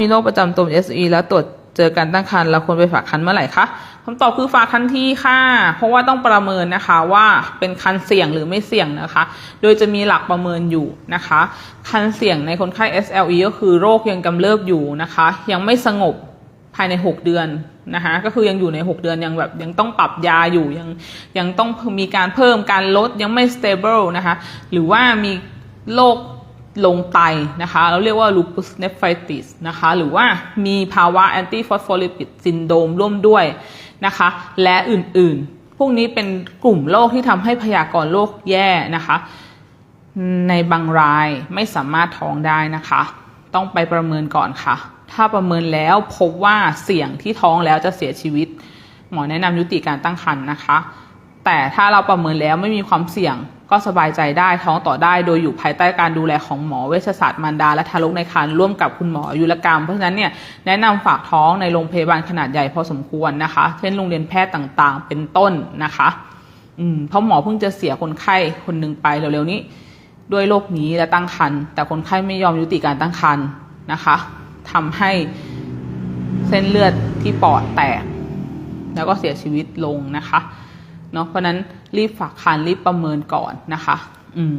มีโรคประจำตัว SE แล้วตรวจเจอการตั้งครรภ์เราควรไปฝากครรภ์เมื่อไหร่คะคำตอบคือฝากทันทีค่ะ เพราะว่าต้องประเมินนะคะว่าเป็นคันเสี่ยงหรือไม่เสี่ยงนะคะ โดยจะมีหลักประเมินอยู่นะคะคันเสี่ยงในคนไข้ SLE ก็คือโรคยังกำเริบอยู่นะคะ ยังไม่สงบภายใน 6 เดือนนะคะก็คือยังอยู่ใน 6 เดือนยังแบบยังต้องปรับยาอยู่ยังยังต้องมีการเพิ่มการลดยังไม่ stable นะคะหรือว่ามีโรค ลงไตนะคะเราเรียกว่า lupus nephritis นะคะหรือว่ามีภาวะ anti phospholipid syndrome ร่วมด้วยนะคะและอื่นๆ พวกนี้เป็นกลุ่มโรคที่ทำให้พยากรณ์โรคแย่นะคะ ในบางรายไม่สามารถท้องได้นะคะ ต้องไปประเมินก่อนค่ะ ถ้าประเมินแล้วพบว่าเสี่ยงที่ท้องแล้วจะเสียชีวิต หมอแนะนำยุติการตั้งครรภ์นะคะ แต่ถ้าเราประเมินแล้วไม่มีความเสี่ยง ก็สบายใจได้ท้องต่อได้โดยอยู่ภายใต้การดูแลของหมอเวชศาสตร์มารดาและทารกในครรภ์ร่วมกับคุณหมอยุรกรรม เพราะฉะนั้นเนี่ยแนะนำฝากท้องในโรงพยาบาลขนาดใหญ่พอสมควรนะคะ เช่นโรงเรียนแพทย์ต่างๆ เป็นต้นนะคะอืมเพราะหมอเพิ่งจะเสียคนไข้คนหนึ่งไปเร็วๆนี้ ด้วยโรคนี้และตั้งครรภ์แต่คนไข้ไม่ยอมยุติการตั้งครรภ์นะคะทำให้เส้นเลือดที่ปอดแตก แล้วก็เสียชีวิตลงนะคะ เนาะเพราะนั้นรีบฝากคันรีบประเมินก่อนนะคะ อืม